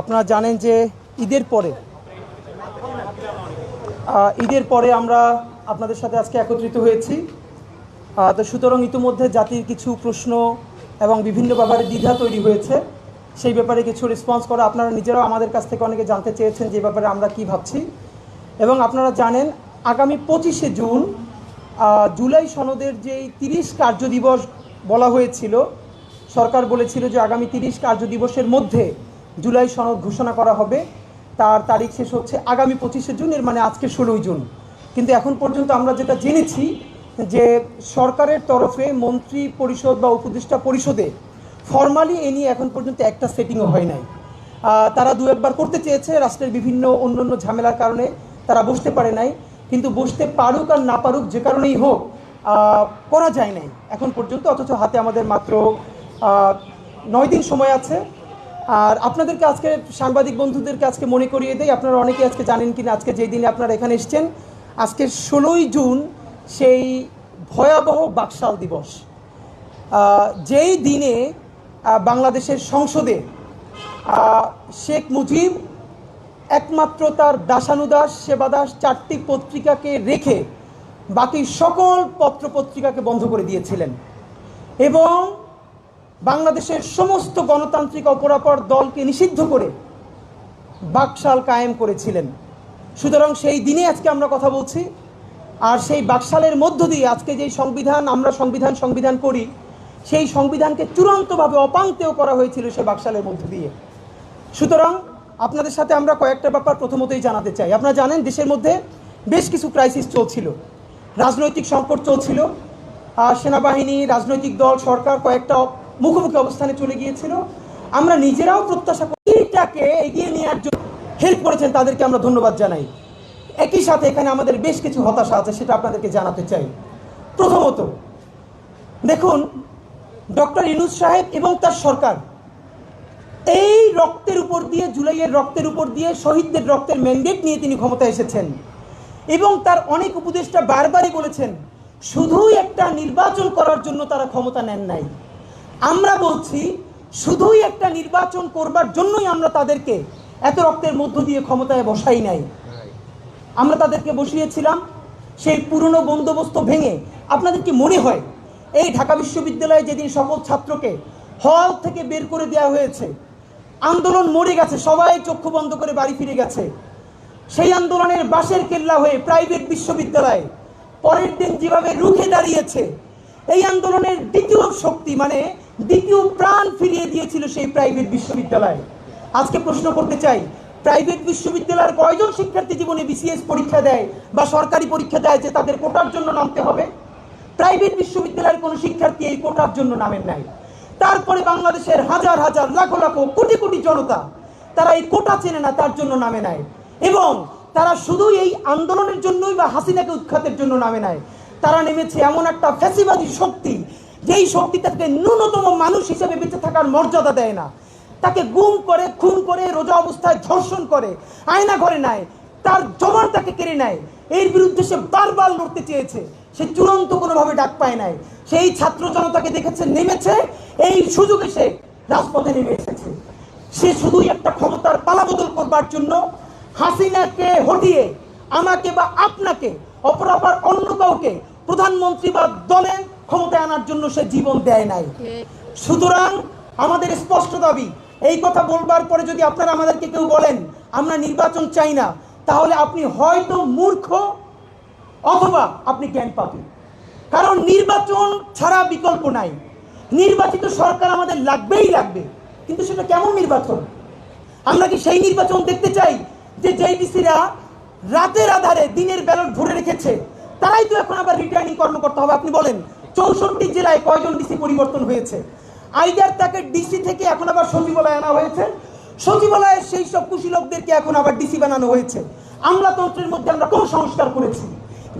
আপনারা জানেন যে ঈদের পরে ঈদের পরে আমরা আপনাদের সাথে আজকে একত্রিত হয়েছি। তো সুতরাং ইতিমধ্যে জাতির কিছু প্রশ্ন এবং বিভিন্ন ব্যাপারে দ্বিধা তৈরি হয়েছে। সেই ব্যাপারে কিছু রেসপন্স করা আপনারা নিজেরাও আমাদের কাছ থেকে অনেকে জানতে চেয়েছেন যে ব্যাপারে আমরা কি ভাবছি। এবং আপনারা জানেন, আগামী পঁচিশে জুন জুলাই সনদের যেই তিরিশ কার্য দিবস বলা হয়েছিল সরকার বলেছিল যে আগামী তিরিশ কার্য দিবসের মধ্যে জুলাই সনদ ঘোষণা করা হবে। তার তারিখ শেষ হচ্ছে আগামী পঁচিশে জুন, এর মানে আজকে ষোলোই জুন। কিন্তু এখন পর্যন্ত আমরা যেটা জেনেছি যে সরকারের তরফে মন্ত্রী পরিষদ বা উপদেষ্টা পরিষদে ফর্মালি এ নিয়ে এখন পর্যন্ত একটা সেটিংও হয় নাই। তারা দু একবার করতে চেয়েছে, রাষ্ট্রের বিভিন্ন অন্য অন্য ঝামেলার কারণে তারা বসতে পারে নাই। কিন্তু বসতে পারুক আর না পারুক যে কারণেই হোক করা যায় নাই এখন পর্যন্ত, অথচ হাতে আমাদের মাত্র নয় দিন সময় আছে। আর আপনাদেরকে আজকে, সাংবাদিক বন্ধুদেরকে আজকে মনে করিয়ে দেয় আপনারা অনেকে আজকে জানেন কিনা, আজকে যেই দিনে আপনারা এখানে এসছেন, আজকে ষোলোই জুন সেই ভয়াবহ বাকশাল দিবস। যেই দিনে বাংলাদেশের সংসদে শেখ মুজিব একমাত্র তার দাসানুদাস সেবাদাস চারটি পত্রিকাকে রেখে বাকি সকল পত্রপত্রিকাকে বন্ধ করে দিয়েছিলেন। এবং বাংলাদেশের সমস্ত গণতান্ত্রিক অপরাপর দলকে নিষিদ্ধ করে বাকশাল কায়েম করেছিলেন। সুতরাং সেই দিনে আজকে আমরা কথা বলছি, আর সেই বাকশালের মধ্য দিয়ে আজকে যেই সংবিধান আমরা সংবিধান সংবিধান করি, সেই সংবিধানকে চূড়ান্তভাবে অপাঙ্ক্তেও করা হয়েছিল সেই বাকশালের মধ্য দিয়ে। সুতরাং আপনাদের সাথে আমরা কয়েকটা ব্যাপার প্রথমতই জানাতে চাই। আপনারা জানেন দেশের মধ্যে বেশ কিছু ক্রাইসিস চলছিল। রাজনৈতিক সংকট চলছিল সেনাবাহিনী, রাজনৈতিক দল, সরকার কয়েকটা মুখোমুখি অবস্থানে চলে গিয়েছিল। আমরা নিজেরাও প্রত্যাশা করি এটাকে এগিয়ে নেওয়ার জন্য হেল্প করেছেন তাদেরকে আমরা ধন্যবাদ জানাই। একই সাথে এখানে আমাদের বেশ কিছু হতাশা আছে, সেটা আপনাদেরকে জানাতে চাই। প্রথমত, দেখুন, ডক্টর ইনুস সাহেব এবং তার সরকার এই রক্তের উপর দিয়ে, জুলাইয়ের রক্তের উপর দিয়ে শহীদদের রক্তের ম্যান্ডেট নিয়ে তিনি ক্ষমতায় এসেছেন। এবং তার অনেক উপদেষ্টা বারবারই বলেছেন, শুধুই একটা নির্বাচন করার জন্য তারা ক্ষমতা নেন নাই। আমরা বলছি, শুধুই একটা নির্বাচন করবার জন্যই আমরা তাদেরকে এত রক্তের মধ্য দিয়ে ক্ষমতায় বসাই নাই। আমরা তাদেরকে বসিয়েছিলাম, সেই পুরনো বন্দোবস্ত ভেঙে। আপনাদের কি মনে হয়, এই ঢাকা বিশ্ববিদ্যালয়ে যেদিন সকল ছাত্রকে হল থেকে বের করে দেওয়া হয়েছে, আন্দোলন মরে গেছে, সবাই চক্ষু বন্ধ করে বাড়ি ফিরে গেছে। সেই আন্দোলনের বাঁশের কেল্লা হয়ে প্রাইভেট বিশ্ববিদ্যালয়ে পরের দিন যেভাবে রুখে দাঁড়িয়েছে, এই আন্দোলনের দ্বিতীয় শক্তি মানে দ্বিতীয় প্রাণ ফিরিয়ে দিয়েছিল সেই প্রাইভেট বিশ্ববিদ্যালয়। আজকে প্রশ্ন করতে চাই প্রাইভেট বিশ্ববিদ্যালয়ের কয়জন শিক্ষার্থী জীবনে বিসিএস পরীক্ষা দেয় বা সরকারি পরীক্ষা দেয় যে তাদের কোটার জন্য নামতে হবে? প্রাইভেট বিশ্ববিদ্যালয়ের কোনো শিক্ষার্থী এই কোটার জন্য নামেন নাই। তারপরে বাংলাদেশের হাজার হাজার, লাখো লাখো, কোটি কোটি জনতা তারা এই কোটা চেনে না, তার জন্য নামে নেয় এবং তারা শুধু এই আন্দোলনের জন্যই বা হাসিনাকে উৎখাতের জন্য নামে নেয় তারা নেমেছে এমন একটা ফ্যাসিবাদী শক্তি যেই শক্তি তাকে ন্যূনতম মানুষ হিসেবে বেঁচে থাকার মর্যাদা দেয় না। তাকে গুম করে, খুন করে, রোজা অবস্থায় ধর্ষণ করে, আয়না ঘরে নেয়, তার জমান তাকে কেড়ে নেয়। এর বিরুদ্ধে সে বারবার লড়তে চেয়েছে। সে চূড়ান্ত কোনোভাবে ডাক পায় নাই। সেই ছাত্র জনতাকে দেখেছে, নেমেছে, এই সুযোগে সে রাজপথে নেমে এসেছে। সে শুধুই একটা ক্ষমতার পালাবদল করবার জন্য হাসিনাকে হটিয়ে আমাকে বা আপনাকে অপরাপার অন্য কাউকে প্রধানমন্ত্রী বা দলে ক্ষমতায় আনার জন্য সে জীবন দেয় নাই। সুতরাং আমাদের স্পষ্ট দাবি, এই কথা বলবার পরে যদি আপনারা আমাদেরকে কেউ বলেন, আমরা নির্বাচন চাই না, তাহলে আপনি হয়তো মূর্খ অথবা আপনি জ্ঞান পাবেন কারণ নির্বাচন ছাড়া বিকল্প নাই। নির্বাচিত সরকার আমাদের লাগবেই লাগবে, কিন্তু সেটা কেমন নির্বাচন? আমরা কি সেই নির্বাচন দেখতে চাই যে জেডিসিরা রাতের আধারে দিনের ব্যালট ভরে রেখেছে? তারাই তো এখন আবার রিটার্নিং কর্মকর্তা হবে, আপনি বলেন। চৌষট্টি জেলায় কয়জন ডিসি পরিবর্তন হয়েছে? আইদার তাকে ডিসি থেকে এখন আবার সচিবালয় আনা হয়েছে। সচিবালয়ের সেই সব কুশীলকদেরকে এখন আবার ডিসি বানানো হয়েছে। আমলাতন্ত্রের মধ্যে আমরা কোন সংস্কার করেছি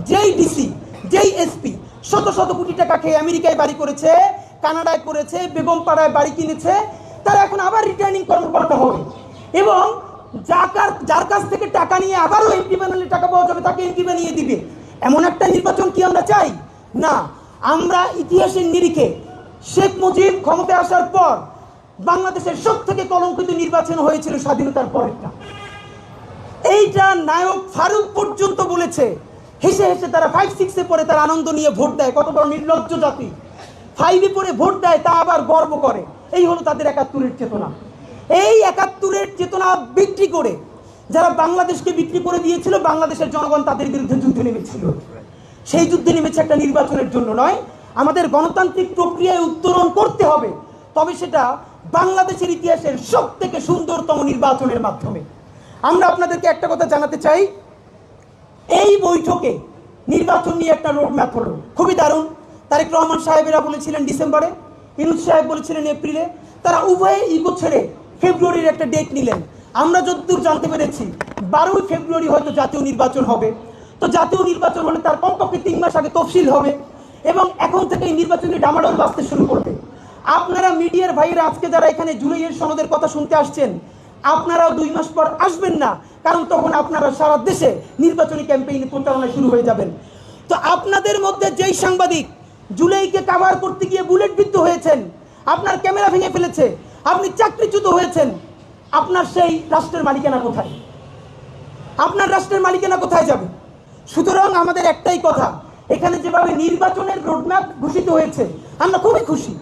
যেই ডিসি, যেই এসপি শত শত কোটি টাকা খেয়ে আমেরিকায় বাড়ি করেছে, কানাডায় করেছে, বেগমপাড়ায় বাড়ি কিনেছে, তারা এখন আবার রিটার্নিং কর্মকর্তা হবে। এবং যাকার, যার কাছ থেকে টাকা নিয়ে আবারও এমপি বানালে টাকা পাওয়া যাবে, তাকে এমপি বানিয়ে দিবে। এমন একটা নির্বাচন কি আমরা চাই? না আমরা ইতিহাসের নিরিখে শেখ মুজিব ক্ষমতায় আসার পর বাংলাদেশের সব থেকে কলঙ্কিত নির্বাচন হয়েছিল স্বাধীনতার পরেরটা। এইটা নায়ক ফারুক পর্যন্ত বলেছে, হেসে হেসে তারা ফাইভ সিক্সে পরে তার আনন্দ নিয়ে ভোট দেয়, কত বড় নির্লজ্জ জাতি। ফাইভে পরে ভোট দেয়, তা আবার গর্ব করে। এই হলো তাদের একাত্তরের চেতনা। এই একাত্তরের চেতনা বিক্রি করে যারা বাংলাদেশকে বিক্রি করে দিয়েছিল, বাংলাদেশের জনগণ তাদের বিরুদ্ধে যুদ্ধে নেমেছিল। সেই যুদ্ধে নেমেছে একটা নির্বাচনের জন্য নয়। আমাদের গণতান্ত্রিক প্রক্রিয়ায় উত্তরণ করতে হবে। তবে সেটা বাংলাদেশের ইতিহাসের সব থেকে সুন্দরতম নির্বাচনের মাধ্যমে। আমরা আপনাদেরকে একটা কথা জানাতে চাই। এই বৈঠকে নির্বাচন নিয়ে একটা রোড ম্যাপ হলো। খুবই দারুণ। তারেক রহমান সাহেবেরা বলেছিলেন ডিসেম্বরে ইনুজ সাহেব বলেছিলেন এপ্রিলে। তারা উভয়ে ইগো ছেড়ে ফেব্রুয়ারির একটা ডেট নিলেন। আমরা যতদূর জানতে পেরেছি, বারোই ফেব্রুয়ারি হয়তো জাতীয় নির্বাচন হবে। তো জাতীয় নির্বাচন হলে তার কমপক্ষে তিন মাস আগে তফসিল হবে এবং এখন থেকে এই নির্বাচনী ডামাডোল বাঁচতে শুরু করবে। আপনারা মিডিয়ার ভাইয়েরা আজকে যারা এখানে জুলাইয়ের সনদের কথা শুনতে আসছেন, আপনারাও দুই মাস পর আসবেন না, কারণ তখন আপনারা সারা দেশে নির্বাচনী ক্যাম্পেইনে প্রচারণা শুরু হয়ে যাবেন। তো আপনাদের মধ্যে যেই সাংবাদিক জুলাইকে কাভার করতে গিয়ে বুলেট বিদ্ধ হয়েছেন, আপনার ক্যামেরা ভেঙে ফেলেছে, আপনি চাকরিচ্যুত হয়েছেন, আপনার সেই রাষ্ট্রের মালিকানা কোথায়? আপনার রাষ্ট্রের মালিকানা কোথায় যাবে? সুতরাং আমাদের একটাই কথা, এখানে যেভাবে নির্বাচনের রোডম্যাপ ঘোষিত হয়েছে, আমরা খুবই খুশি,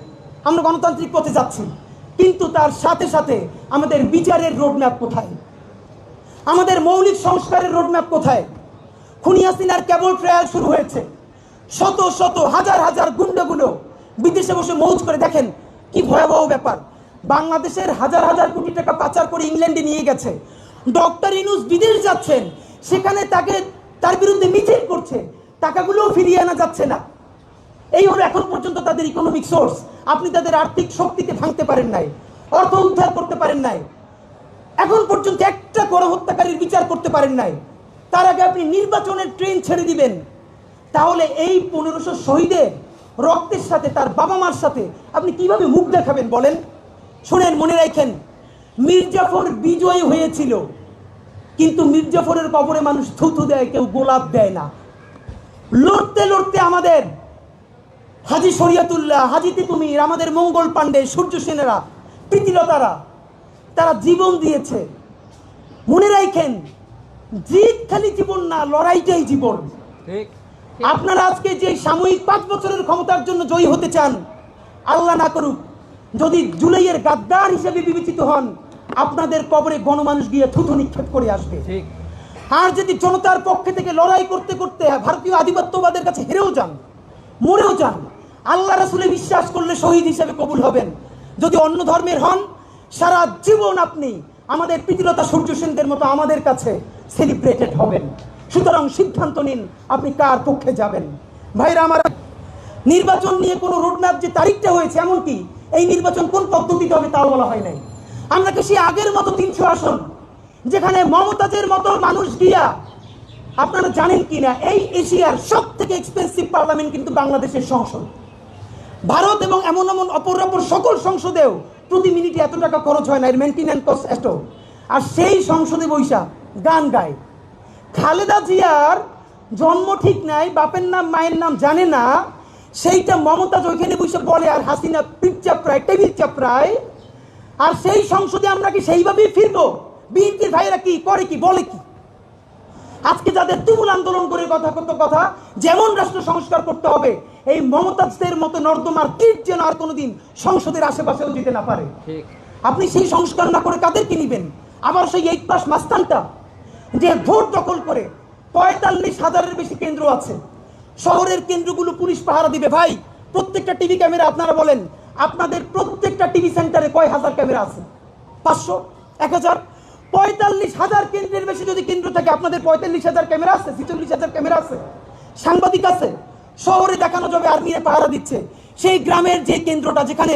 আমরা গণতান্ত্রিক পথে যাচ্ছি, কিন্তু তার সাথে সাথে আমাদের বিচারের রোডম্যাপ কোথায়? আমাদের মৌলিক সংস্কারের রোডম্যাপ কোথায়? খুনি হাসিনার কেবল ট্রায়াল শুরু হয়েছে, শত শত হাজার হাজার গুন্ডাগুলো বিদেশে বসে মৌজ করে দেখেন কি ভয়াবহ ব্যাপার। বাংলাদেশের হাজার হাজার কোটি টাকা পাচার করে ইংল্যান্ডে নিয়ে গেছে, ডক্টর ইনুস বিদেশ যাচ্ছেন, সেখানে তাকে তার বিরুদ্ধে মিছিল করছে। টাকাগুলোও ফিরিয়ে আনা যাচ্ছে না। এই হলো এখন পর্যন্ত তাদের ইকোনমিক সোর্স আপনি তাদের আর্থিক শক্তিতে ভাঙতে পারেন নাই, অর্থ উদ্ধার করতে পারেন নাই। এখন পর্যন্ত একটা গণহত্যাকারীর বিচার করতে পারেন নাই। তার আগে আপনি নির্বাচনের ট্রেন ছেড়ে দিবেন। তাহলে এই পনেরোশো শহীদের রক্তের সাথে, তার বাবা মার সাথে আপনি কীভাবে মুখ দেখাবেন বলেন? শোনেন, মনে রাখেন, মির্জাফর বিজয়ী হয়েছিল। কিন্তু মির্জাফরের কবরে মানুষ থুথু দেয় কেউ গোলাপ দেয় না। লড়তে লড়তে আমাদের হাজি শরিয়াতুল্লাহ হাজি তিতুমির আমাদের মঙ্গল পাণ্ডে সূর্য সেনেরা প্রীতিলতারা তারা জীবন দিয়েছে। মনে রাখেন জিত খালি জীবন না লড়াইটাই জীবন। আপনারা আজকে যে সাময়িক পাঁচ বছরের ক্ষমতার জন্য জয়ী হতে চান আল্লাহ না করুক যদি জুলাইয়ের গাদ্দার হিসেবে বিবেচিত হন আপনাদের কবরে গণমানুষ গিয়ে থুথু নিক্ষেপ করে আসবে। আর যদি জনতার পক্ষে থেকে লড়াই করতে করতে ভারতীয় আধিপত্যবাদের কাছে হেরেও যান মরেও যান আল্লাহ রাসুলে বিশ্বাস করলে শহীদ হিসেবে কবুল হবেন। যদি অন্য ধর্মের হন সারা জীবন আপনি আমাদের প্রীতিলতা সূর্য সেনদের মতো আমাদের কাছে সেলিব্রেটেড হবেন। সুতরাং সিদ্ধান্ত নিন আপনি কার পক্ষে যাবেন। ভাইরা আমার নির্বাচন নিয়ে কোনো রোডম্যাপ যে তারিখটা হয়েছে এমনকি এই নির্বাচন কোন পদ্ধতিতে হবে তাও বলা হয় নাই। আমরা কি সেই আগের মতো তিনশো আসন, যেখানে মমতাজের মতো মানুষ দিয়া আপনারা জানেন কি না এই এশিয়ার সব থেকে এক্সপেন্সিভ পার্লামেন্ট কিন্তু বাংলাদেশের সংসদ। ভারত এবং এমন এমন অপর অপর সকল সংসদেও প্রতি মিনিটে এত টাকা খরচ হয় না, এর মেনটেন্যান্স কস্ট এত। আর সেই সংসদে বৈশা গান গায়। খালেদা জিয়ার জন্ম ঠিক নাই, বাপের নাম, মায়ের নাম জানে না, সেইটা মমতাজ ওইখানে বসে বলে, আর হাসিনা পিঠ চাপড়ায়, টেবিল চাপড়ায় আর সেই সংসদে আমরা কি সেইভাবেই ফিরবো? বিএনপির ভাইয়েরা কি করে কি বলে কি? আজকে যাদের তুমুল আন্দোলন করে কথা কত কথা যেমন রাষ্ট্র সংস্কার করতে হবে এই মমতাজদের মতো নর্দমার কীট যেন আর কোনোদিন সংসদের আশেপাশেও যেতে না পারে। আপনি সেই সংস্কার না করে কাদেরকে নিবেন? আবার সেই এইট পাস মাস্তানটা যে ভোট দখল করে পঁয়তাল্লিশ হাজারের বেশি কেন্দ্র আছে শহরের কেন্দ্রগুলো পুলিশ পাহারা দিবে। ভাই প্রত্যেকটা টিভি ক্যামেরা আপনারা বলেন আপনাদের প্রত্যেকটা টিভি সেন্টারে কয় হাজার ক্যামেরা আছে? পাঁচশো? এক হাজার? পঁয়তাল্লিশ হাজার কেন্দ্রের বেশি যদি কেন্দ্র থাকে, আপনাদের পঁয়তাল্লিশ হাজার ক্যামেরা আছে, ছিচল্লিশ হাজার ক্যামেরা আছে। সাংবাদিক আছে, শহরে দেখানো যাবে, আর্মিরা পাহারা দিচ্ছে। সেই গ্রামের যে কেন্দ্রটা যেখানে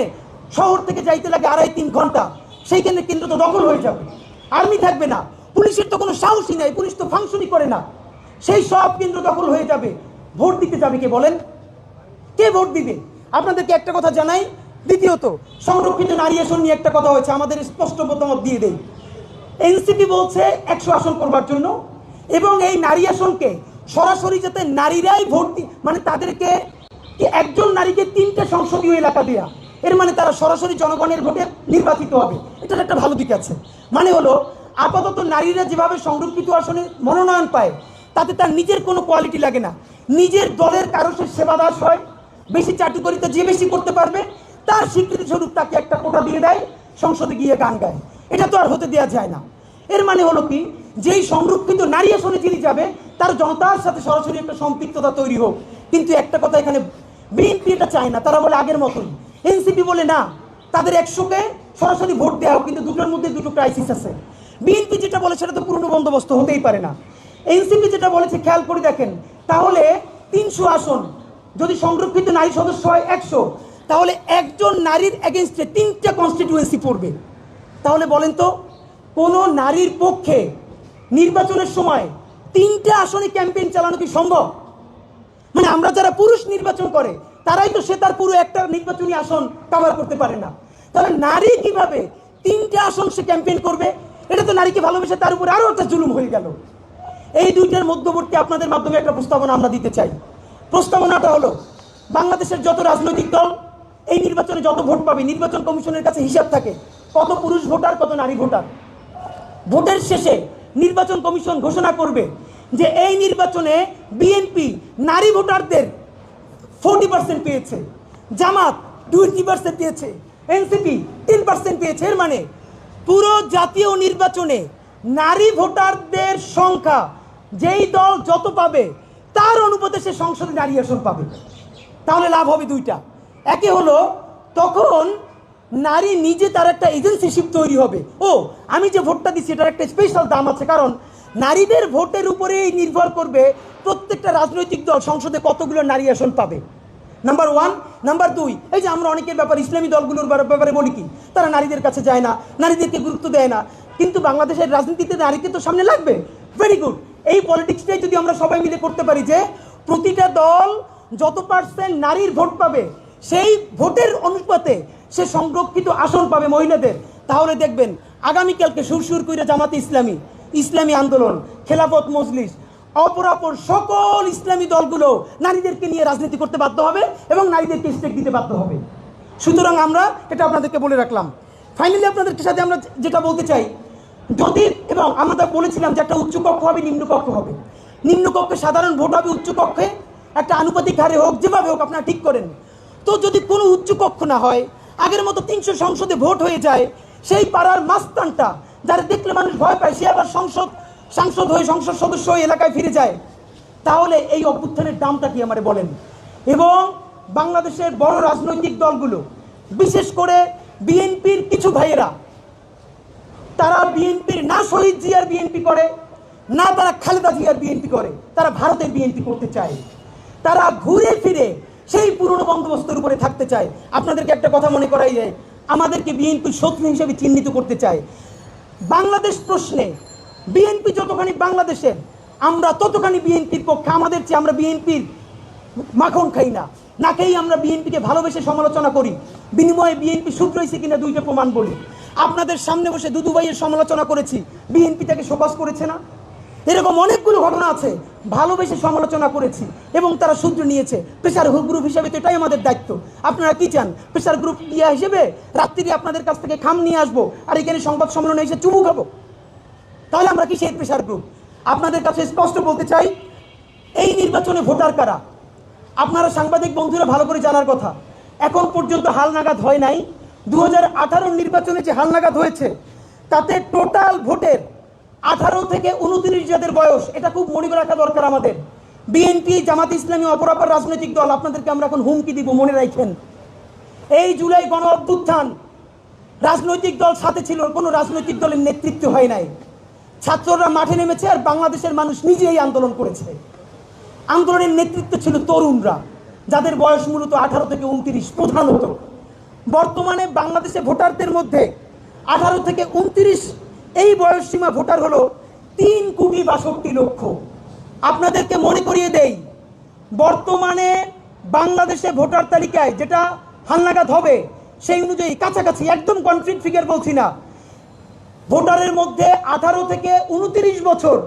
শহর থেকে যাইতে লাগে আড়াই তিন ঘণ্টা, সেইখানে কেন্দ্র তো দখল হয়ে যাবে। আর্মি থাকবে না, পুলিশের তো কোনো সাহসই নাই, পুলিশ তো ফাংশনই করে না। সেই সব কেন্দ্র দখল হয়ে যাবে। ভোট দিতে যাবে কে বলেন? কে ভোট দিবে? আপনাদেরকে একটা কথা জানাই দ্বিতীয়ত, সংরক্ষিত নারী আসন নিয়ে একটা কথা হয়েছে, আমাদের স্পষ্ট মতামত দিয়ে দেই। এনসিপি বলছে একশো আসন করবার জন্য, এবং এই নারী আসনকে সরাসরি যাতে নারীরাই ভোট মানে তাদেরকে একজন নারীকে তিনটে সংসদীয় এলাকা দেওয়া এর মানে তারা সরাসরি জনগণের ভোটে নির্বাচিত হবে। এটার একটা ভালো দিক আছে। মানে হলো, আপাতত নারীরা যেভাবে সংরক্ষিত আসনে মনোনয়ন পায়, তাতে তার নিজের কোনো কোয়ালিটি লাগে না। নিজের দলের কারও সে সেবা দাস হয়, বেশি চাটুকরিতে যে বেশি করতে পারবে তার স্বীকৃতি স্বরূপ তাকে একটা কোটা দিয়ে দেয়, সংসদে গিয়ে গান গায়। এটা তো আর হতে দেওয়া যায় না। এর মানে হলো কি? যেই সংরক্ষিত নারী আসনে যিনি যাবে, তার জনতার সাথে সরাসরি একটা সম্পৃক্ততা তৈরি হোক। কিন্তু একটা কথা এখানে বিএনপি এটা চায় না, তারা বলে আগের মতোই। এনসিপি বলে না, তাদের একশোকে সরাসরি ভোট দেওয়া হোক, কিন্তু দুটোর মধ্যে দুটো ক্রাইসিস আছে। বিএনপি যেটা বলে সেটা তো পুরনো বন্দোবস্ত হতেই পারে না। এনসিপি যেটা বলেছে, খেয়াল করে দেখেন, তাহলে তিনশো আসন, যদি সংরক্ষিত নারী সদস্য হয় একশো তাহলে একজন নারীর এগেনস্টে তিনটে কনস্টিটিউয়েন্সি পড়বে। তাহলে বলেন তো, কোনো নারীর পক্ষে নির্বাচনের সময় তিনটা আসনে ক্যাম্পেইন চালানো কি সম্ভব? মানে আমরা যারা পুরুষ নির্বাচন করে, তারাই তো সে তার পুরো একটা নির্বাচনী আসন কভার করতে পারে না। তাহলে নারী কীভাবে তিনটে আসন সে ক্যাম্পেইন করবে? এটা তো নারীকে ভালোবেসে তার উপরে আরও একটা জুলুম হয়ে গেল। এই দুইটার মধ্যবর্তী আপনাদের মাধ্যমে একটা প্রস্তাবনা আমরা দিতে চাই। প্রস্তাবনাটা হলো, বাংলাদেশের যত রাজনৈতিক দল এই নির্বাচনে যত ভোট পাবে, নির্বাচন কমিশনের কাছে হিসাব থাকে কত পুরুষ ভোটার, কত নারী ভোটার। ভোটের শেষে নির্বাচন কমিশন ঘোষণা করবে যে এই নির্বাচনে বিএনপি নারী ভোটারদের ফোর্টি পার্সেন্ট পেয়েছে, জামাত টোয়েন্টি পার্সেন্ট পেয়েছে এনসিপি টেন পার্সেন্ট পেয়েছে। এর মানে পুরো জাতীয় নির্বাচনে নারী ভোটারদের সংখ্যা যেই দল যত পাবে, তার অনুপাতে সে সংসদে নারী আসন পাবে। তাহলে লাভ হবে দুইটা। একে হলো তখন নারী নিজে তার একটা এজেন্সিশিপ তৈরি হবে। ও, আমি যে ভোটটা দিচ্ছি এটার একটা স্পেশাল দাম আছে। কারণ নারীদের ভোটের উপরেই নির্ভর করবে প্রত্যেকটা রাজনৈতিক দল, সংসদে কতগুলো নারী আসন পাবে। নাম্বার ওয়ান নাম্বার দুই এই যে আমরা অনেকের ব্যাপারে ইসলামী দলগুলোর ব্যাপারে- ব্যাপারে বলি কি, তারা নারীদের কাছে যায় না, নারীদেরকে গুরুত্ব দেয় না। কিন্তু বাংলাদেশের রাজনীতিতে নারীকে তো সামনে লাগবে। ভেরি গুড এই পলিটিক্সটাই যদি আমরা সবাই মিলে করতে পারি যে, প্রতিটা দল যত পার্সেন্ট নারীর ভোট পাবে সেই ভোটের অনুপাতে সে সংরক্ষিত আসন পাবে মহিলাদের। তাহলে দেখবেন, আগামীকালকে সুরসুর কইরা জামাতে ইসলামী ইসলামী আন্দোলন, খেলাফত মজলিস, অপরাপর সকল ইসলামী দলগুলো নারীদেরকে নিয়ে রাজনীতি করতে বাধ্য হবে এবং নারীদেরকে স্টেক দিতে বাধ্য হবে। সুতরাং আমরা এটা আপনাদেরকে বলে রাখলাম। ফাইনালি আপনাদের সাথে আমরা যেটা বলতে চাই, যদি এবং আমরা বলেছিলাম যে একটা উচ্চকক্ষ হবে নিম্নকক্ষ হবে। নিম্নকক্ষে সাধারণ ভোট হবে উচ্চকক্ষে একটা আনুপাতিক হারে হোক, যেভাবে হোক, আপনারা ঠিক করেন। তো যদি কোনো উচ্চ কক্ষ না হয়, আগের মতো তিনশো সংসদে ভোট হয়ে যায়, সেই পাড়ার মাস্তানটা যারা দেখলে মানুষ ভয় পায়, সে আবার সংসদ, সাংসদ হয়ে সংসদ সদস্য হয়ে এলাকায় ফিরে যায়। তাহলে এই অভ্যুত্থানের দামটা কি আমারে বলেন? এবং বাংলাদেশের বড় রাজনৈতিক দলগুলো, বিশেষ করে বিএনপির কিছু ভাইয়েরা, তারা বিএনপির না শহীদ জিয়ার বিএনপি করে, না তারা খালেদা জিয়ার বিএনপি করে, তারা ভারতের বিএনপি করতে চায়। তারা ঘুরে ফিরে সেই পুরনো বন্দোবস্তের উপরে থাকতে চায়, আপনাদেরকে একটা কথা মনে করাই যায়, আমাদেরকে বিএনপি শত্রু হিসেবে চিহ্নিত করতে চায়। বাংলাদেশ প্রশ্নে, বিএনপি যতখানি বাংলাদেশের, আমরা ততখানি বিএনপির পক্ষে, আমাদের চেয়ে আমরা বিএনপির মাখন খাই না। না আমরা বিএনপিকে ভালোবেসে সমালোচনা করি। বিনিময়ে বিএনপি শুধরাইছে কিনা দুইটা প্রমাণ বলি। আপনাদের সামনে বসে দুদু ভাইয়ের সমালোচনা করেছি, বিএনপি তাকে শোকজ করেছে না? এরকম অনেকগুলো ঘটনা আছে। ভালোবেসে সমালোচনা করেছি এবং তারা সূত্র নিয়েছে। প্রেশার গ্রুপ হিসেবে তো এটাই আমাদের দায়িত্ব। আপনারা কি চান? প্রেশার গ্রুপ ইয়া হিসেবে রাত্রি আপনাদের কাছ থেকে খাম নিয়ে আসব আর এখানে সংবাদ সম্মেলনে এসে চুমু খাব? তাহলে আমরা কি সেই প্রেশার গ্রুপ আপনাদের কাছে স্পষ্ট বলতে চাই, এই নির্বাচনে ভোটার কারা? আপনারা সাংবাদিক বন্ধুরা ভালো করে জানার কথা। এখন পর্যন্ত হালনাগাদ হয় নাই। দু হাজার আঠারো নির্বাচনে যে হালনাগাদ হয়েছে, তাতে টোটাল ভোটের আঠারো থেকে উনত্রিশ যাদের বয়স, এটা খুব মনে রাখা দরকার আমাদের। বিএনপি, জামাত ইসলামী অপরাপর রাজনৈতিক দল, আপনাদেরকে আমরা এখন হুমকি দিব, মনে রাখেন। এই জুলাই গণ অভ্যুত্থান রাজনৈতিক দল সাথে ছিল, কোনো রাজনৈতিক দলের নেতৃত্ব হয় নাই। ছাত্ররা মাঠে নেমেছে আর বাংলাদেশের মানুষ নিজেই আন্দোলন করেছে। আন্দোলনের নেতৃত্ব ছিল তরুণরা, যাদের বয়স মূলত আঠারো থেকে উনত্রিশ, প্রধানত। বর্তমানে বাংলাদেশে ভোটারদের মধ্যে আঠারো থেকে উনত্রিশ এই বয়স সীমা ভোটার হলো তিন কোটি বাষট্টি লক্ষ। আপনাদেরকে মনে করিয়ে দেই, বর্তমানে বাংলাদেশে ভোটার তালিকায় যেটা হালনাগাদ হবে, সেই অনুযায়ী কাছাকাছি, একদম কনফ্লিক্ট ফিগার বলছি না, ভোটারের মধ্যে আঠারো থেকে উনত্রিশ বছর,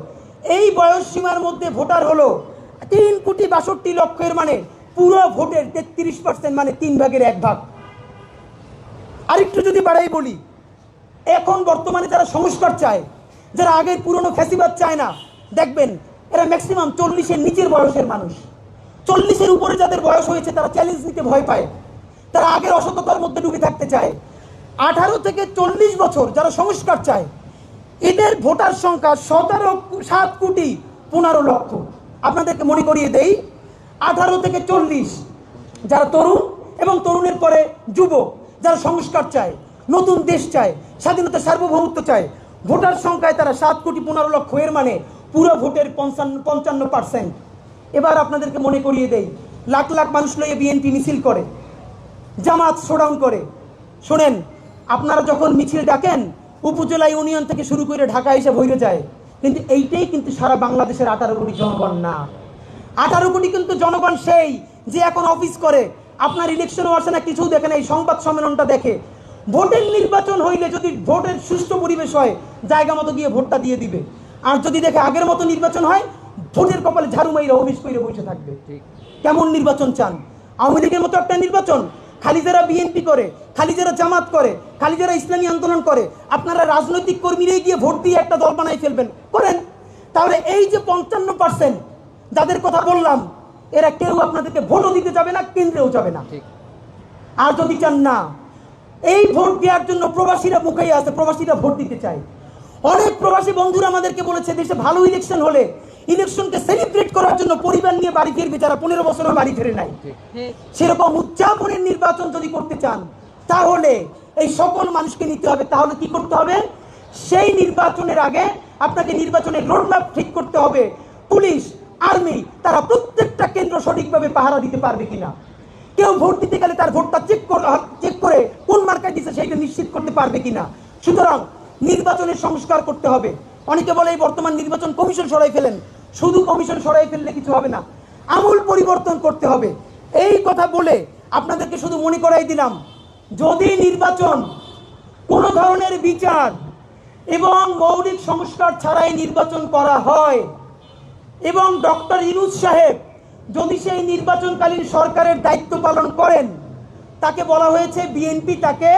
এই বয়স সীমার মধ্যে ভোটার হলো তিন কোটি বাষট্টি লক্ষের মানে পুরো ভোটের তেত্রিশ পার্সেন্ট মানে তিন ভাগের এক ভাগ। আরেকটু যদি বাড়াই বলি এখন বর্তমানে যারা সংস্কার চায়, যারা আগের পুরনো ফ্যাসিবাদ চায় না, দেখবেন এরা ম্যাক্সিমাম চল্লিশের নিচের বয়সের মানুষ। চল্লিশের উপরে যাদের বয়স হয়েছে, তারা চ্যালেঞ্জ নিতে ভয় পায়। তারা আগের অসততার মধ্যে ডুবে থাকতে চায়। আঠারো থেকে চল্লিশ বছর যারা সংস্কার চায়, এদের ভোটার সংখ্যা সতেরো সাত কোটি পনেরো লক্ষ। আপনাদেরকে মনে করিয়ে দেই, আঠারো থেকে চল্লিশ যারা তরুণ এবং তরুণের পরে যুবক যারা সংস্কার চায়, নতুন দেশ চায় স্বাধীনতা সার্বভৌমত্ব চায়। ভোটার সংখ্যায় তারা সাত কোটি পনেরো লক্ষ এর মানে পুরো ভোটের পঞ্চান্ন পঞ্চান্ন পার্সেন্ট। এবার আপনাদেরকে মনে করিয়ে দেই, লাখ লাখ মানুষ লইয়ে বিএনপি মিছিল করে, জামাত শোডাউন করে। শোনেন, আপনারা যখন মিছিল ডাকেন, উপজেলা ইউনিয়ন থেকে শুরু করে ঢাকা এসে ভৈরে যায়। কিন্তু এইটাই কিন্তু সারা বাংলাদেশের আঠারো কোটি জনগণ না। আঠারো কোটি কিন্তু জনগণ সেই যে এখন অফিস করে। আপনার ইলেকশনও আসে না কিছু দেখে না, এই সংবাদ সম্মেলনটা দেখে। ভোটের নির্বাচন হইলে যদি ভোটের সুষ্ঠু পরিবেশ হয় জায়গা মতো গিয়ে ভোটটা দিয়ে দিবে। আর যদি দেখে আগের মতো নির্বাচন হয় ভোটের কপালে ঝাড়ু মাইরা অফিস করে বসে থাকবে। কেমন নির্বাচন চান? আওয়ামী লীগের মতো একটা নির্বাচন খালি যারা বিএনপি করে খালি যারা জামাত করে খালি যারা ইসলামী আন্দোলন করে আপনারা রাজনৈতিক কর্মীরাই গিয়ে ভোট দিয়ে একটা দল বানাই ফেলবেন। করেন। তাহলে এই যে পঞ্চান্ন পার্সেন্ট যাদের কথা বললাম এরা কেউ আপনাদেরকে ভোটও দিতে যাবে না কেন্দ্রেও যাবে না। আর যদি চান না এই ভোট দেওয়ার জন্য প্রবাসীরা মুখাই আছে, প্রবাসীরা ভোট দিতে চায়। অনেক প্রবাসী বন্ধুরা আমাদেরকে বলেছে, দেশে ভালো ইলেকশন হলে ইলেকশনকে সেলিব্রেট করার জন্য পরিবার নিয়ে বাড়ি ফিরবে, যারা পনেরো বছরের বাড়ি ফেরে নাই। সেরকম উদযাপনের নির্বাচন যদি করতে চান, তাহলে এই সকল মানুষকে নিতে হবে। তাহলে কি করতে হবে? সেই নির্বাচনের আগে আপনাকে নির্বাচনের রোডম্যাপ ঠিক করতে হবে। পুলিশ, আর্মি, তারা প্রত্যেকটা কেন্দ্র সঠিকভাবে পাহারা দিতে পারবে কিনা। কেউ ভোট দিতে গেলে তার ভোটটা চেক চেক করে কোন মার্কায় দিচ্ছে সেইটা নিশ্চিত করতে পারবে কিনা। সুতরাং নির্বাচনের সংস্কার করতে হবে। অনেকে বলে এই বর্তমান নির্বাচন কমিশন সরাই ফেলেন। শুধু কমিশন সরাই ফেললে কিছু হবে না। আমূল পরিবর্তন করতে হবে। এই কথা বলে আপনাদেরকে শুধু মনে করাই দিলাম, যদি নির্বাচন কোনো ধরনের বিচার এবং মৌলিক সংস্কার ছাড়াই নির্বাচন করা হয় এবং ডক্টর ইনুজ সাহেব যদি সেই নির্বাচনকালীন সরকারের দায়িত্ব পালন করেন, তাকে বলা হয়েছে বিএনপি তাকে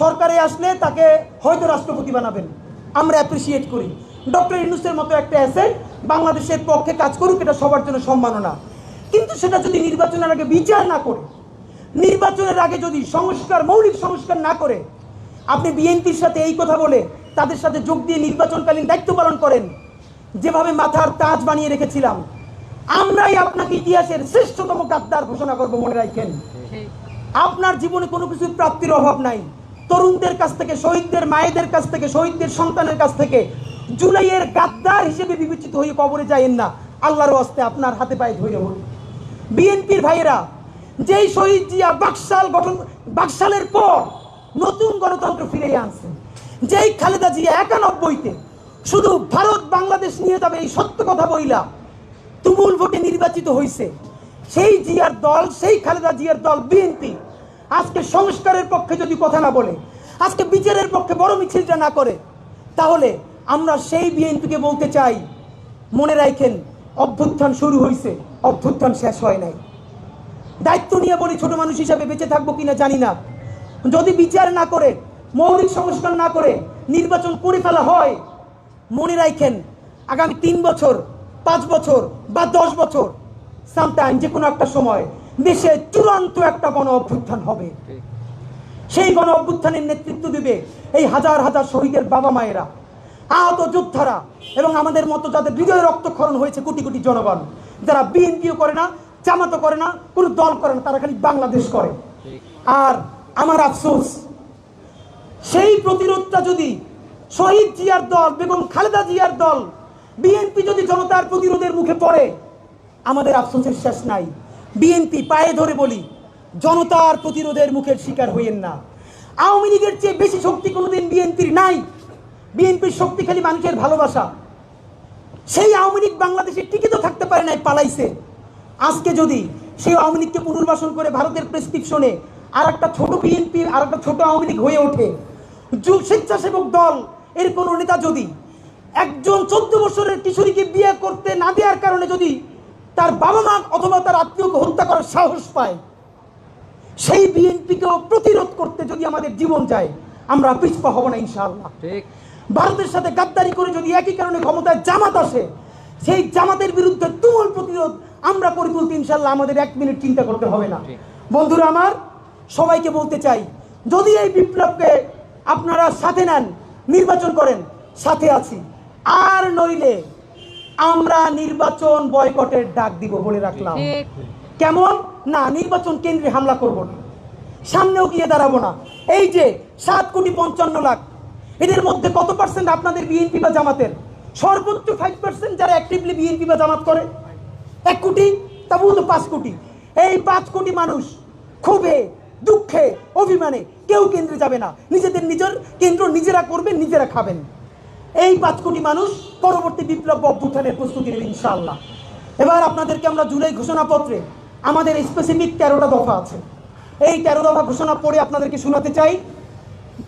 সরকারে আসলে তাকে হয়তো রাষ্ট্রপতি বানাবেন। আমরা অ্যাপ্রিসিয়েট করি। ডক্টর ইনুসের মতো একটা অ্যাসেট বাংলাদেশের পক্ষে কাজ করুক, এটা সবার জন্য সম্মাননা। কিন্তু সেটা যদি নির্বাচনের আগে বিচার না করে, নির্বাচনের আগে যদি সংস্কার, মৌলিক সংস্কার না করে, আপনি বিএনপির সাথে এই কথা বলে তাদের সাথে যোগ দিয়ে নির্বাচনকালীন দায়িত্ব পালন করেন, যেভাবে মাথার তাজ বানিয়ে রেখেছিলাম আমরাই আপনাকে ইতিহাসের শ্রেষ্ঠতম গাদ্দার ঘোষণা করব, মনে রাখেন। আপনার জীবনে কোনো কিছু প্রাপ্তির অভাব নাই। তরুণদের কাছ থেকে, শহীদদের, মায়েদের কাছ থেকে, শহীদদের সন্তানের কাছ থেকে জুলাইয়ের গাদ্দার হিসেবে বিবেচিত হয়ে কবরে যায়েন না। আল্লাহর হস্তে আপনার হাতে পায়ে ধরে হল বিএনপির ভাইয়েরা, যেই শহীদ জিয়া বাকশাল গঠন বাকশালের পর নতুন গণতন্ত্র ফিরে আনছে, যেই খালেদা জিয়া একানব্বইতে শুধু ভারত বাংলাদেশ নিয়ে যাবে এই সত্য কথা বইলা তুমুল ভোটে নির্বাচিত হয়েছে সেই জিয়ার দল, সেই খালেদা জিয়ার দল, বিএনপি, আজকে সংস্কারের পক্ষে যদি কথা না বলে, আজকে বিচারের পক্ষে বড় মিছিলটা না করে, তাহলে আমরা সেই বিএনপিকে বলতে চাই, মনে রাখেন, অভ্যুত্থান শুরু হয়েছে অভ্যুত্থান শেষ হয় নাই। দায়িত্ব নিয়ে বলি, ছোট মানুষ হিসাবে বেঁচে থাকব কিনা জানি না। যদি বিচার না করে, মৌলিক সংস্কার না করে নির্বাচন করে ফেলা হয়, মনে রাখেন, আগামী তিন বছর পাঁচ বছর বা দশ বছর সামটাইম যে কোনো একটা সময় দেশে চূড়ান্ত একটা গণ অভ্যুত্থান হবে। সেই গণ অভ্যুত্থানের নেতৃত্ব দেবে এই হাজার হাজার শহীদের বাবা মায়েরা, আহত যোদ্ধারা এবং আমাদের মতো যাদের হৃদয় রক্তক্ষরণ হয়েছে কোটি কোটি জনগণ, যারা বিএনপিও করে না, জামাতও করে না, কোনো দল করে না, তারা খালি বাংলাদেশ করে। আর আমার আফসোস, সেই প্রতিরোধটা যদি শহীদ জিয়ার দল, বেগম খালেদা জিয়ার দল বিএনপি যদি জনতার প্রতিরোধের মুখে পড়ে, আমাদের আফসোসের শেষ নাই। বিএনপি পায়ে ধরে বলি, জনতার প্রতিরোধের মুখের শিকার হইয়েন না। আওয়ামী লীগের চেয়ে বেশি শক্তি কোনোদিন বিএনপির নাই। বিএনপির শক্তি খালি মানুষের ভালোবাসা। সেই আওয়ামী লীগ বাংলাদেশে টিকে তো থাকতে পারে নাই, পালাইছে। আজকে যদি সেই আওয়ামী লীগকে পুনর্বাসন করে ভারতের প্রেসক্রিপশনে আর একটা ছোট বিএনপি আর একটা ছোট আওয়ামী লীগ হয়ে ওঠে স্বেচ্ছাসেবক দল, এর কোনো নেতা যদি একজন চোদ্দ বছরের কিশোরীকে বিয়ে করতে না দেওয়ার কারণে যদি তার বাবা মা অথবা তার আত্মীয়কে হত্যা করার সাহস পায় সেই বিএনপিকেও প্রতিরোধ করতে যদি আমাদের জীবন যায় আমরা পিছপা হব না ইনশাআল্লাহ। ঠিক। ভারতের সাথে গাদ্দারি করে যদি একই কারণে ক্ষমতায় জামাত আসে সেই জামাতের বিরুদ্ধে তুমুল প্রতিরোধ আমরা করে তুলতে ইনশাল্লাহ আমাদের এক মিনিট চিন্তা করতে হবে না। বন্ধুরা আমার সবাইকে বলতে চাই যদি এই বিপ্লবকে আপনারা সাথে নেন নির্বাচন করেন সাথে আছি। আর নইলে আমরা নির্বাচন বয়কটের ডাক দিব বলে রাখলাম। কেমন? না নির্বাচন কেন্দ্রে হামলা করব না। সামনেও গিয়ে দাঁড়াবো না। এই যে সাত কোটি পঞ্চান্ন লাখ এদের মধ্যে কত পার্সেন্ট আপনাদের বিএনপি বা জামাতের? সর্বোচ্চ ফাইভ পার্সেন্ট যারা অ্যাক্টিভলি বিএনপি বা জামাত করে। এক কোটি তা বলতো পাঁচ কোটি। এই পাঁচ কোটি মানুষ ক্ষোভে দুঃখে অভিমানে কেউ কেন্দ্রে যাবে না। নিজেদের নিজের কেন্দ্র নিজেরা করবেন নিজেরা খাবেন। এই পাঁচ কোটি মানুষ পরবর্তী বিপ্লব অভ্যুত্থানের প্রস্তুতি নেবে, ইনশাআল্লাহ। এবার আপনাদেরকে আমরা জুলাই ঘোষণাপত্রে আমাদের স্পেসিফিক তেরোটা দফা আছে। এই তেরো দফা ঘোষণা পড়ে আপনাদেরকে শোনাতে চাই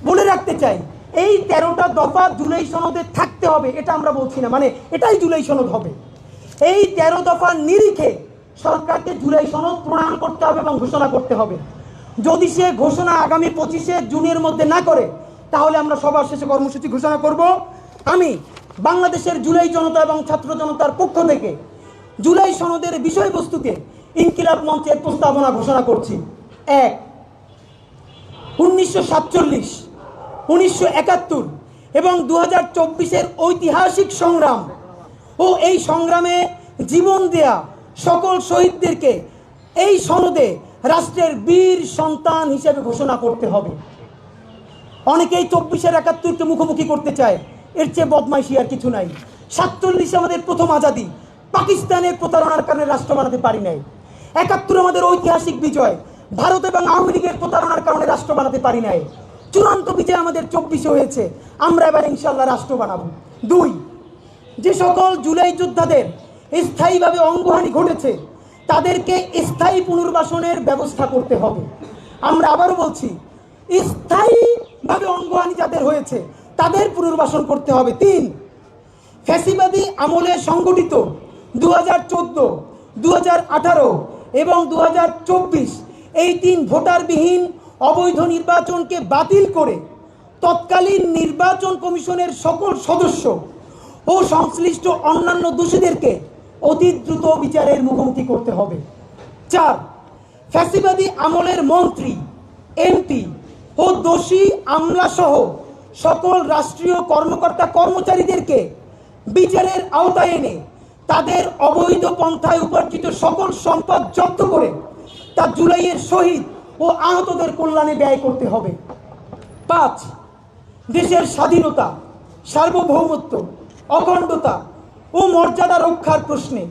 বলে রাখতে চাই, এই তেরোটা দফা জুলাই সনদে থাকতে হবে, এটা আমরা বলছি না মানে এটাই জুলাই সনদ হবে। এই তেরো দফার নিরিখে সরকারকে জুলাই সনদ প্রণয়ন করতে হবে এবং ঘোষণা করতে হবে। যদি সে ঘোষণা আগামী পঁচিশে জুনের মধ্যে না করে, তাহলে আমরা সবার শেষে কর্মসূচি ঘোষণা করব। আমি বাংলাদেশের জুলাই জনতা এবং ছাত্র জনতার পক্ষ থেকে জুলাই সনদের বিষয়বস্তুকে ইনকিলাব মঞ্চের প্রস্তাবনা ঘোষণা করছি। এক, উনিশশো সাতচল্লিশ, উনিশশো একাত্তর এবং দু হাজার চব্বিশের ঐতিহাসিক সংগ্রাম ও এই সংগ্রামে জীবন দেয়া সকল শহীদদেরকে এই সনদে রাষ্ট্রের বীর সন্তান হিসেবে ঘোষণা করতে হবে। অনেকেই চব্বিশের একাত্তরকে মুখোমুখি করতে চায়। এর চেয়ে বদমাইশি আর কিছু নাই। সাতচল্লিশে আমাদের প্রথম আজাদি, পাকিস্তানের প্রতারণার কারণে রাষ্ট্র বানাতে পারি নাই। একাত্তর আমাদের ঐতিহাসিক বিজয়, ভারত এবং আওয়ামী লীগের প্রতারণার কারণে রাষ্ট্র বানাতে পারি নাই। চূড়ান্ত বিজয় আমাদের চব্বিশে হয়েছে, আমরা এবার ইনশাল্লাহ রাষ্ট্র বানাবো। দুই, যে সকল জুলাই যোদ্ধাদের স্থায়ীভাবে অঙ্গহানি ঘটেছে, তাদেরকে স্থায়ী পুনর্বাসনের ব্যবস্থা করতে হবে। আমরা আবারও বলছি, স্থায়ীভাবে অঙ্গহানি যাদের হয়েছে তাদের পুনর্বাসন করতে হবে। তিন, ফ্যাসিবাদী আমলে সংগঠিত দু হাজার চোদ্দ দু হাজার আঠারো এবং দু হাজার চব্বিশ এই তিন ভোটারবিহীন অবৈধ নির্বাচনকে বাতিল করে তৎকালীন নির্বাচন কমিশনের সকল সদস্য ও সংশ্লিষ্ট অন্যান্য দোষীদেরকে অতি দ্রুত বিচারের মুখোমুখি করতে হবে। চার, ফ্যাসিবাদী আমলের মন্ত্রী, এমপি ও দোষী আমলাসহ সকল রাষ্ট্রীয় কর্মকর্তা কর্মচারীদেরকে বিচারের আওতায় এনে তাদের অবৈধ পন্থায় উপার্জিত সকল সম্পদ জব্দ করে তা জুলাইয়ের শহীদ ও আহতদের কল্যাণে ব্যয় করতে হবে। পাঁচ, দেশের স্বাধীনতা, সার্বভৌমত্ব, অখণ্ডতা ও মর্যাদা রক্ষার প্রশ্নে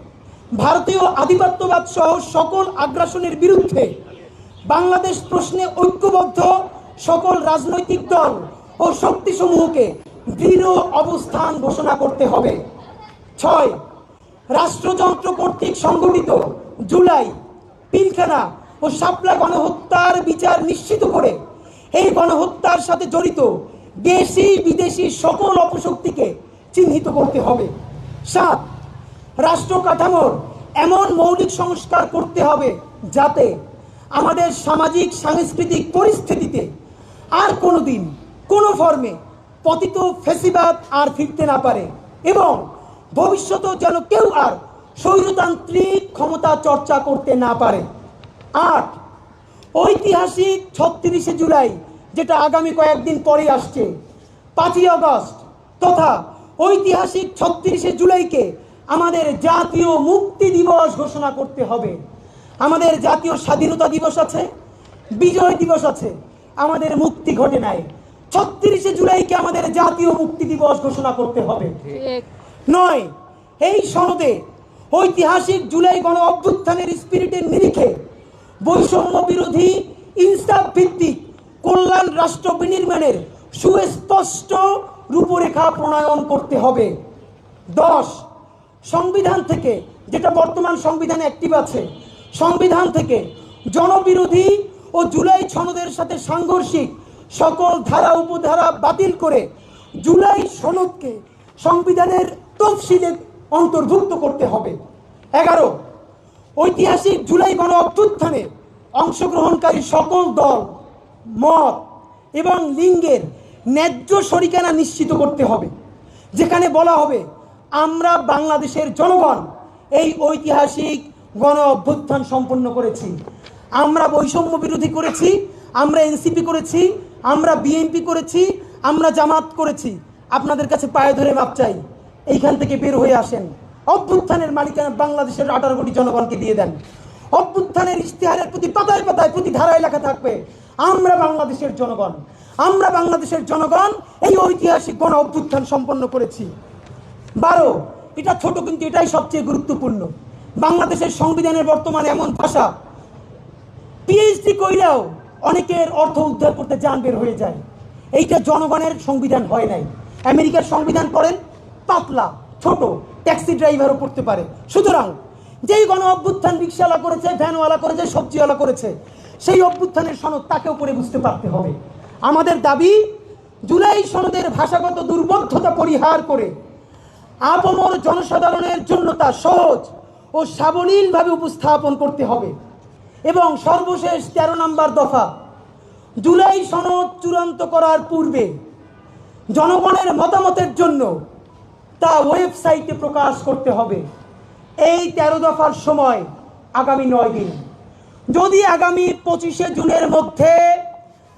ভারতীয় আধিপত্যবাদ সহ সকল আগ্রাসনের বিরুদ্ধে বাংলাদেশ প্রশ্নে ঐক্যবদ্ধ সকল রাজনৈতিক দল ও শক্তিসমূহকে দৃঢ় অবস্থান ঘোষণা করতে হবে। ছয়, রাষ্ট্রযন্ত্র কর্তৃক সংগঠিত জুলাই, পিলখানা ও শাপলা গণহত্যার বিচার নিশ্চিত করে। এই গণহত্যার সাথে জড়িত দেশি, বিদেশি সকল অপশক্তিকে চিহ্নিত করতে হবে। সাত, রাষ্ট্র কাঠামোর এমন মৌলিক সংস্কার করতে হবে যাতে আমাদের সামাজিক, সাংস্কৃতিক পরিস্থিতিতে আর কোনো দিন কোনো ফর্মে পতিত ফেসিবাদ আর ফিরতে না পারে এবং ভবিষ্যতেও যেন কেউ আর স্বৈরতান্ত্রিক ক্ষমতা চর্চা করতে না পারে। আট, ঐতিহাসিক ছত্রিশে জুলাই, যেটা আগামী কয়েকদিন পরে আসছে, পাঁচই আগস্ট, তথা ঐতিহাসিক ছত্রিশে জুলাইকে আমাদের জাতীয় মুক্তি দিবস ঘোষণা করতে হবে। আমাদের জাতীয় স্বাধীনতা দিবস আছে, বিজয় দিবস আছে, আমাদের মুক্তি ঘটে নাই। ছত্রিশে জুলাইকে আমাদের জাতীয় মুক্তি দিবস ঘোষণা করতে হবে। নয়, এই সনদে ঐতিহাসিক জুলাই গণ অভ্যুত্থানের স্পিরিটের নিরিখে বৈষম্য বিরোধী ইনসাফ ভিত্তিক কল্যাণ রাষ্ট্র বিনির্মাণের সুস্পষ্ট রূপরেখা প্রণয়ন করতে হবে। দশ, সংবিধান থেকে, যেটা বর্তমান সংবিধানে অ্যাক্টিভ আছে, সংবিধান থেকে জনবিরোধী ও জুলাই সনদের সাথে সাংঘর্ষিক সকল ধারা, উপধারা বাতিল করে জুলাই সনদকে সংবিধানের তফসিলে অন্তর্ভুক্ত করতে হবে। এগারো, ঐতিহাসিক জুলাই গণ অভ্যুত্থানে অংশগ্রহণকারী সকল দল, মত এবং লিঙ্গের ন্যায্য শরিকানা নিশ্চিত করতে হবে, যেখানে বলা হবে, আমরা বাংলাদেশের জনগণ এই ঐতিহাসিক গণ অভ্যুত্থান সম্পন্ন করেছি। আমরা বৈষম্য বিরোধী করেছি, আমরা এনসিপি করেছি আমরা বিএনপি করেছি, আমরা জামাত করেছি। আপনাদের কাছে পায়ে ধরে মাপ চাই। এইখান থেকে বের হয়ে আসেন। অভ্যুত্থানের মালিকানা বাংলাদেশের আঠারো কোটি জনগণকে দিয়ে দেন। অভ্যুত্থানের ইশতেহারের প্রতি পাতায় পাতায়, প্রতি ধারায় লেখা থাকবে, আমরা বাংলাদেশের জনগণ। আমরা বাংলাদেশের জনগণ, এই ঐতিহাসিক গণ অভ্যুত্থান সম্পন্ন করেছি। বারো, এটা ছোট কিন্তু এটাই সবচেয়ে গুরুত্বপূর্ণ। বাংলাদেশের সংবিধানের বর্তমানে এমন ভাষা পিএইচডি কইলেও অনেকের অর্থ উদ্ধার করতে যান বের হয়ে যায়। এইটা জনগণের সংবিধান হয় নাই। আমেরিকার সংবিধান করেন, পাতলা, ছোট, ট্যাক্সি ড্রাইভারও পড়তে পারে। সুতরাং, যেই গণ অভ্যুত্থান রিক্সাওয়ালা করেছে, ভ্যানওয়ালা করেছে, সবজিওয়ালা করেছে, সেই অভ্যুত্থানের সনদ তাকেও পড়ে বুঝতে পারতে হবে। আমাদের দাবি, জুলাই সনদের ভাষাগত দুর্বোধ্যতা পরিহার করে আপমর জনসাধারণের জন্য তা সহজ ও সাবলীলভাবে উপস্থাপন করতে হবে। এবং সর্বশেষ তেরো নম্বর দফা, জুলাই সনদ চূড়ান্ত করার পূর্বে জনগণের মতামতের জন্য তা ওয়েবসাইটে প্রকাশ করতে হবে। এই তেরো দফার সময় আগামী নয় দিন। যদি আগামী পঁচিশে জুনের মধ্যে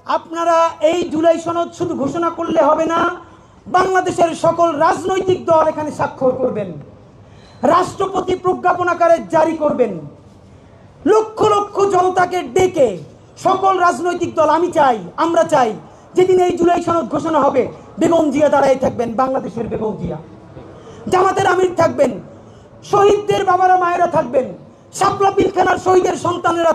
আপনারা এই জুলাই সনদ শুধু ঘোষণা করলে হবে না, বাংলাদেশের সকল রাজনৈতিক দল এখানে স্বাক্ষর করবেন। রাষ্ট্রপতি প্রজ্ঞাপন আকারে জারি করবেন। লক্ষ লক্ষ জনতাকে ডেকে সকল রাজনৈতিক দল, আমি চাই, আমরা চাই, যেদিন এই জুলাই সনদ ঘোষণা হবে, বেগম জিয়া দাঁড়াই থাকবেন, বাংলাদেশের বেগম জিয়া। জামাতের আমির থাকবেন, শহীদদের বাবারা, মায়েরা থাকবেন, শাপলা পিলখানার শহীদের সন্তানেরা